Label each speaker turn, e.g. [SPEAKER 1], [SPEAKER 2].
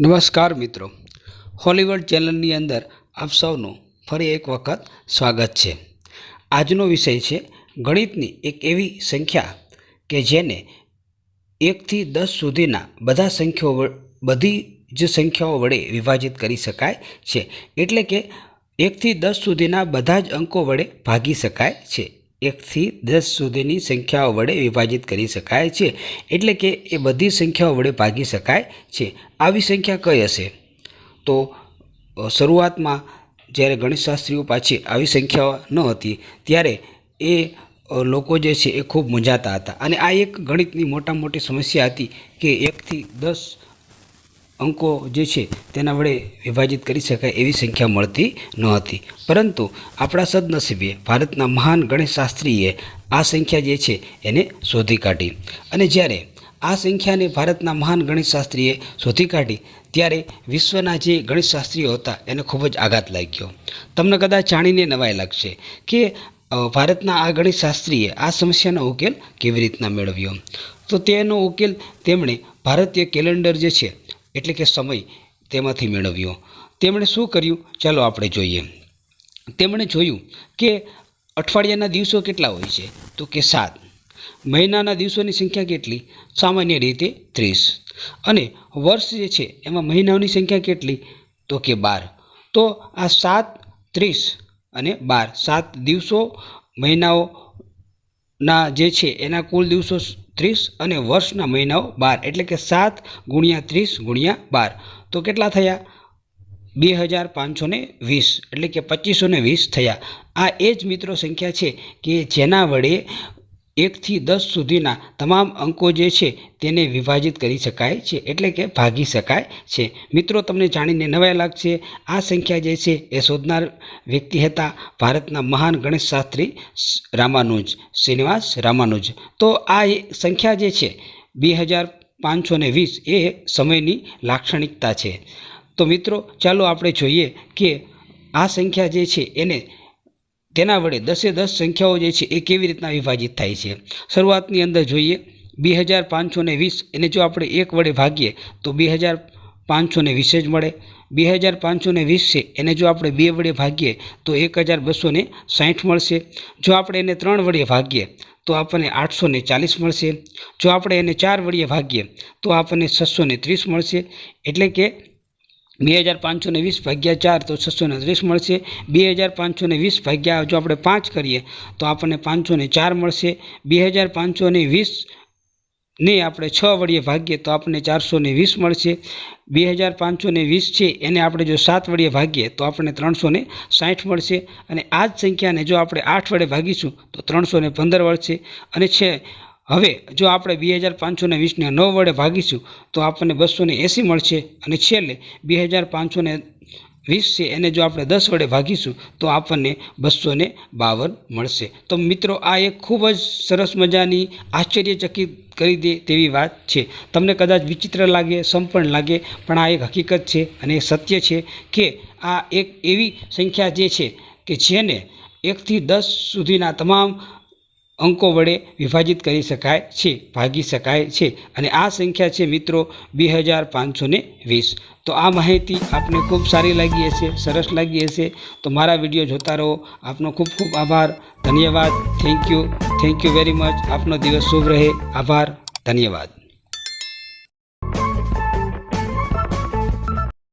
[SPEAKER 1] નમસ્કાર મિત્રો. હોલીવુડ ચેનલની અંદર આપ સૌનું ફરી એક વખત સ્વાગત છે. આજનો વિષય છે ગણિતની એક એવી સંખ્યા કે જેને એકથી દસ સુધીના બધા સંખ્યાઓ બધી જ સંખ્યાઓ વડે વિભાજિત કરી શકાય છે. એટલે કે એકથી દસ સુધીના બધા જ અંકો વડે ભાગી શકાય છે. એકથી દસ સુધીની સંખ્યાઓ વડે વિભાજિત કરી શકાય છે. એટલે કે એ બધી સંખ્યાઓ વડે ભાગી શકાય છે. આવી સંખ્યા કઈ હશે? તો શરૂઆતમાં જ્યારે ગણિતશાસ્ત્રીઓ પાછી આવી સંખ્યાઓ ન હતી, ત્યારે એ લોકો જે છે એ ખૂબ મૂંઝાતા હતા. અને આ એક ગણિતની મોટા મોટી સમસ્યા હતી કે એકથી દસ અંકો જે છે તેના વડે વિભાજિત કરી શકાય એવી સંખ્યા મળતી ન હતી. પરંતુ આપણા સદનસીબે ભારતના મહાન ગણિતશાસ્ત્રીએ આ સંખ્યા જે છે એને શોધી કાઢી. અને જ્યારે આ સંખ્યાને ભારતના મહાન ગણિતશાસ્ત્રીએ શોધી કાઢી, ત્યારે વિશ્વના જે ગણિતશાસ્ત્રીઓ હતા એને ખૂબ જ આઘાત લાગ્યો. તમને કદાચ જાણીને નવાઈ લાગશે કે ભારતના આ ગણિતશાસ્ત્રીએ આ સમસ્યાનો ઉકેલ કેવી રીતના મેળવ્યો? તો તેનો ઉકેલ તેમણે ભારતીય કેલેન્ડર જે છે એટલે કે સમય તેમાંથી મેળવ્યો. તેમણે શું કર્યું? ચાલો આપણે જોઈએ. તેમણે જોયું કે અઠવાડિયાના દિવસો કેટલા હોય છે? તો કે સાત. મહિનાના દિવસોની સંખ્યા કેટલી? સામાન્ય રીતે ત્રીસ. અને વર્ષ જે છે, એમાં મહિનાઓની સંખ્યા કેટલી? તો કે બાર. તો આ સાત, ત્રીસ અને બાર. સાત દિવસો મહિનાઓના જે છે, એના કુલ દિવસો ત્રીસ અને વર્ષના મહિનાઓ બાર, એટલે કે સાત ગુણ્યા ત્રીસ ગુણ્યા બાર. તો કેટલા થયા? બે હજાર પાંચસો વીસ, એટલે કે પચીસો વીસ થયા. આ એ જ મિત્રો સંખ્યા છે કે જેના વડે એકથી દસ સુધીના તમામ અંકો જે છે તેને વિભાજિત કરી શકાય છે, એટલે કે ભાગી શકાય છે. મિત્રો, તમને જાણીને નવાઈ લાગશે, આ સંખ્યા જે છે એ શોધનાર વ્યક્તિ હતા ભારતના મહાન ગણેશશાસ્ત્રી રામાનુજ, શ્રીનિવાસ રામાનુજ. તો આ સંખ્યા જે છે, બે હજાર પાંચસો ને વીસ એ સમયની લાક્ષણિકતા છે. તો મિત્રો, ચાલો આપણે જોઈએ કે આ સંખ્યા જે છે એને તેના વડે દસે દસ સંખ્યાઓ જે છે એ કેવી રીતના વિભાજિત થાય છે? શરૂઆતની અંદર જોઈએ, બે હજાર પાંચસો ને વીસ, એને જો આપણે એક વડે ભાગીએ, તો બે હજાર પાંચસો ને વીસ જ મળે. બે હજાર પાંચસો ને વીસ છે, એને જો આપણે બે વડે ભાગીએ, તો એક હજાર બસો ને સાહીઠ મળશે. જો આપણે એને ત્રણ વડે ભાગીએ, તો આપણને આઠસો ને ચાલીસ મળશે. જો આપણે એને ચાર વડે ભાગીએ, તો આપણને છસો ને ત્રીસ મળશે. એટલે કે બે હજાર પાંચસો ને વીસ ભાગ્યા ચાર તો છસો ને ત્રીસ મળશે. બે હજાર પાંચસો ને વીસ ભાગ્યા જો આપણે પાંચ કરીએ તો આપણને પાંચસો ને ચાર મળશે. બે હજાર પાંચસો ને વીસ ને આપણે છ વડીએ ભાગીએ તો આપણને ચારસો ને વીસ મળશે. બે હજાર પાંચસો ને વીસ છે એને આપણે જો સાત વડીએ ભાગીએ તો આપણને ત્રણસો ને સાઠ મળશે. અને આ જ સંખ્યાને જો આપણે આઠ વડે ભાગીશું તો ત્રણસો ને પંદર મળશે અને છે હવે જો આપણે બે હજાર પાંચસો ને વીસને નવ વડે ભાગીશું, તો આપણને બસો ને એંસી મળશે અને છેલ્લે બે હજાર પાંચસો ને વીસ છે, એને જો આપણે દસ વડે ભાગીશું, તો આપણને બસો ને બાવન મળશે. તો મિત્રો, આ એક ખૂબ જ સરસ મજાની આશ્ચર્યચકિત કરી દે તેવી વાત છે. તમને કદાચ વિચિત્ર લાગે, સંપન્ન લાગે, પણ આ એક હકીકત છે અને સત્ય છે કે આ એક એવી સંખ્યા જે છે કે જેને એકથી દસ સુધીના તમામ અંકો વડે વિભાજિત કરી શકાય છે, ભાગી શકાય છે. અને આ સંખ્યા છે મિત્રો બે હજાર પાંચસો ને વીસ. તો આ માહિતી આપને ખૂબ સારી લાગી હશે, સરસ લાગી હશે. તો મારા વીડિયો જોતા રહો. આપનો ખૂબ ખૂબ આભાર. ધન્યવાદ. Thank you thank you very much આપનો દિવસ શુભ રહે. આભાર. ધન્યવાદ.